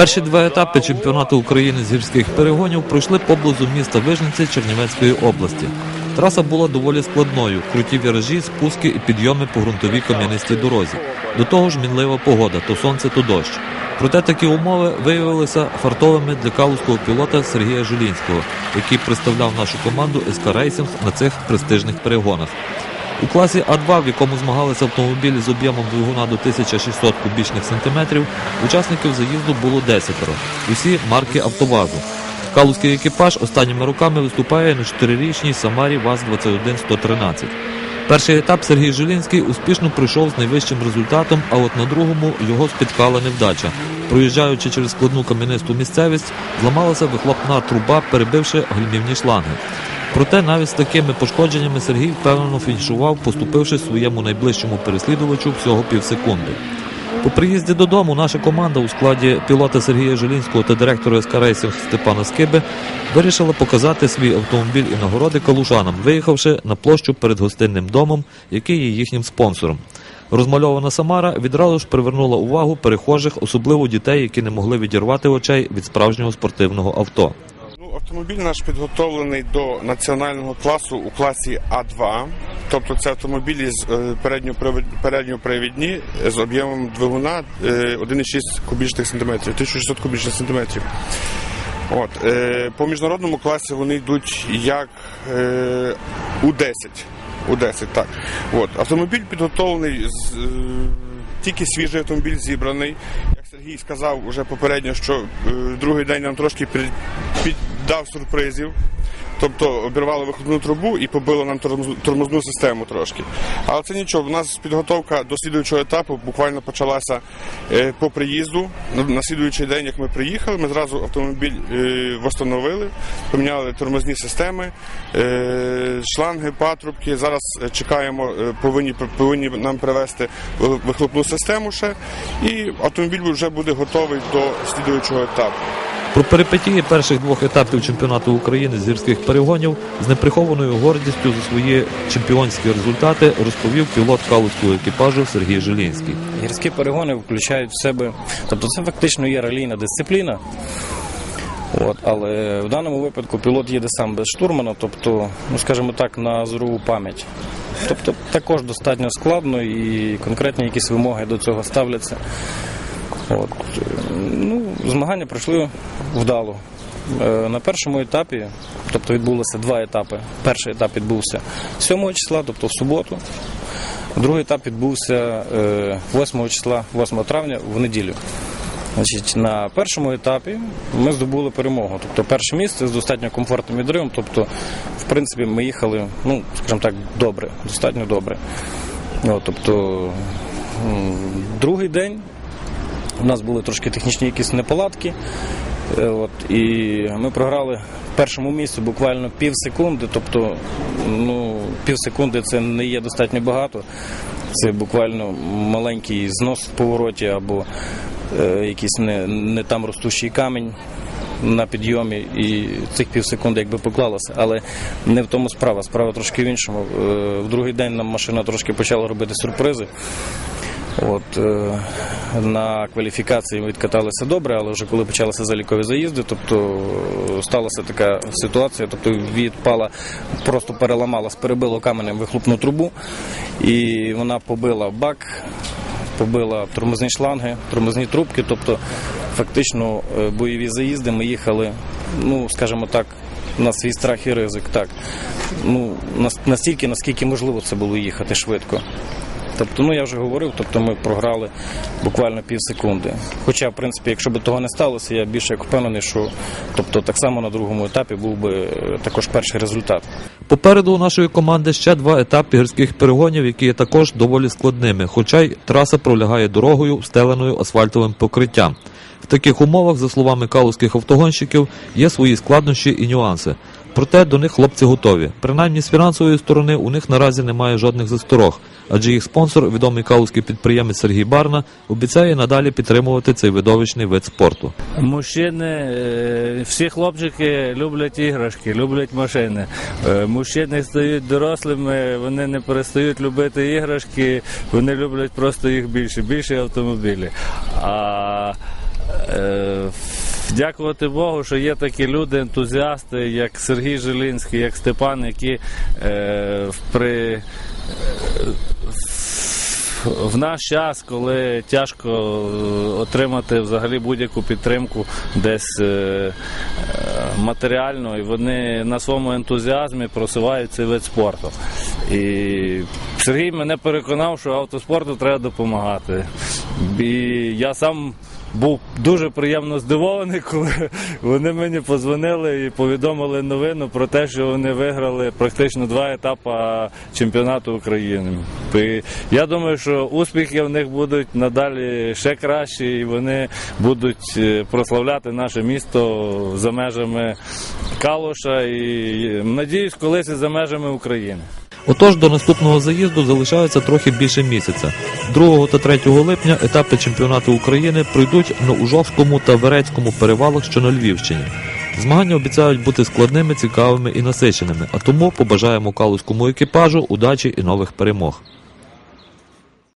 Перші два етапи чемпіонату України з гірських перегонів пройшли поблизу міста Вижниці Чернівецької області. Траса була доволі складною: круті віражі, спуски і підйоми по ґрунтовій кам'янистій дорозі. До того ж, мінлива погода, то сонце, то дощ. Проте такі умови виявилися фартовими для калузького пілота Сергія Жулінського, який представляв нашу команду СК Рейсінг на цих престижних перегонах. У класі А2, в якому змагалися автомобілі з об'ємом двигуна до 1600 кубічних сантиметрів, учасників заїзду було десятеро. Усі марки автовазу. Калузький екіпаж останніми роками виступає на чотирирічній Самарі ВАЗ-21113. Перший етап Сергій Жилінський успішно пройшов з найвищим результатом, а от на другому його спіткала невдача. Проїжджаючи через складну кам'янисту місцевість, зламалася вихлопна труба, перебивши гальмівні шланги. Проте навіть з такими пошкодженнями Сергій впевнено фінішував, поступивши своєму найближчому переслідувачу всього півсекунди. По приїзді додому наша команда у складі пілота Сергія Жилінського та директора СК Рейсінг Степана Скиби вирішила показати свій автомобіль і нагороди калужанам, виїхавши на площу перед гостинним домом, який є їхнім спонсором. Розмальована Самара відразу ж привернула увагу перехожих, особливо дітей, які не могли відірвати очей від справжнього спортивного авто. Автомобіль наш підготовлений до національного класу у класі А2. Тобто це автомобілі з е, передньопривідні з об'ємом двигуна е, 1,6 кубічних сантиметрів, 1600 кубічних сантиметрів. От, е, по міжнародному класі вони йдуть як е, У-10. У-10, так. От, автомобіль підготовлений з. Е, тільки свіжий автомобіль зібраний. Як Сергій сказав уже попередньо, що е, другий день нам трошки під- піддав сюрпризів. Тобто обірвало вихлопну трубу і побило нам тормозну систему трошки. Але це нічого. У нас підготовка до слідуючого етапу буквально почалася е, по приїзду. На- слідуючий день, як ми приїхали, ми зразу автомобіль е, встановили, поміняли тормозні системи, е, шланги, патрубки. Зараз чекаємо, повинні повинні нам привезти вихлопну систему ще, і автомобіль вже буде готовий до слідуючого етапу. Про перипетії перших двох етапів чемпіонату України з гірських перегонів з неприхованою гордістю за свої чемпіонські результати розповів пілот калузького екіпажу Сергій Жилінський. Гірські перегони включають в себе, тобто це фактично є ралійна дисципліна. От, але в даному випадку пілот їде сам без штурмана, тобто, ну скажімо так, на зорову пам'ять. Тобто також достатньо складно і конкретні якісь вимоги до цього ставляться. От, е, ну, змагання пройшли вдало. Е, На першому етапі, тобто відбулося два етапи. Перший етап відбувся 7 числа, тобто в суботу. Другий етап відбувся е, 8 числа, 8 травня в неділю. Значить, на першому етапі ми здобули перемогу. Тобто перше місце з достатньо комфортним відривом. Тобто, в принципі, ми їхали, ну, скажімо так, добре, достатньо добре. От, тобто, другий день у нас були трошки технічні якісь неполадки. Е, От, і ми програли першому місці буквально пів секунди. Тобто, ну, пів секунди це не є достатньо багато. Це буквально маленький знос в повороті або е, якийсь не, не там ростущий камінь на підйомі, і цих пів секунди якби поклалося. Але не в тому справа. Справа трошки в іншому. Е, в другий день нам машина трошки почала робити сюрпризи. От, е, на кваліфікації відкаталися добре, але вже коли почалися залікові заїзди, тобто е, сталася така ситуація, тобто відпала, просто переламала, перебило каменем вихлопну трубу, і вона побила бак, побила тормозні шланги, тормозні трубки, тобто фактично е, бойові заїзди ми їхали, ну, скажімо так, на свій страх і ризик. Так. Ну, настільки, наскільки можливо це було їхати швидко. Тобто, ну я вже говорив, тобто ми програли буквально пів секунди. Хоча, в принципі, якщо б того не сталося, я більше як впевнений, що тобто так само на другому етапі був би е, також перший результат. Попереду у нашої команди ще два етапи гірських перегонів, які є також доволі складними, хоча й траса пролягає дорогою, встеленою асфальтовим покриттям. В таких умовах, за словами калузьких автогонщиків, є свої складнощі і нюанси. Проте до них хлопці готові. Принаймні з фінансової сторони у них наразі немає жодних засторог, адже їх спонсор, відомий калузький підприємець Сергій Барна, обіцяє надалі підтримувати цей видовищний вид спорту. Мужчини, е, всі хлопчики люблять іграшки, люблять машини. Е, Мужчини стають дорослими, вони не перестають любити іграшки, вони люблять просто їх більше, більше автомобілі. А е, дякувати Богу, що є такі люди, ентузіасти, як Сергій Жилінський, як Степан, які е, при в наш час, коли тяжко е, отримати взагалі будь-яку підтримку десь е, е, матеріально, і вони на своєму ентузіазмі просувають цей вид спорту. І Сергій мене переконав, що автоспорту треба допомагати. І я сам був дуже приємно здивований, коли вони мені позвонили і повідомили новину про те, що вони виграли практично два етапи чемпіонату України. І я думаю, що успіхи в них будуть надалі ще кращі, і вони будуть е, прославляти наше місто за межами Калуша і надіюсь, колись і за межами України. Отож, до наступного заїзду залишається трохи більше місяця. 2 та 3 липня етапи чемпіонату України пройдуть на Ужовському та Верецькому перевалах, що на Львівщині. Змагання обіцяють бути складними, цікавими і насиченими, а тому побажаємо калузькому екіпажу удачі і нових перемог.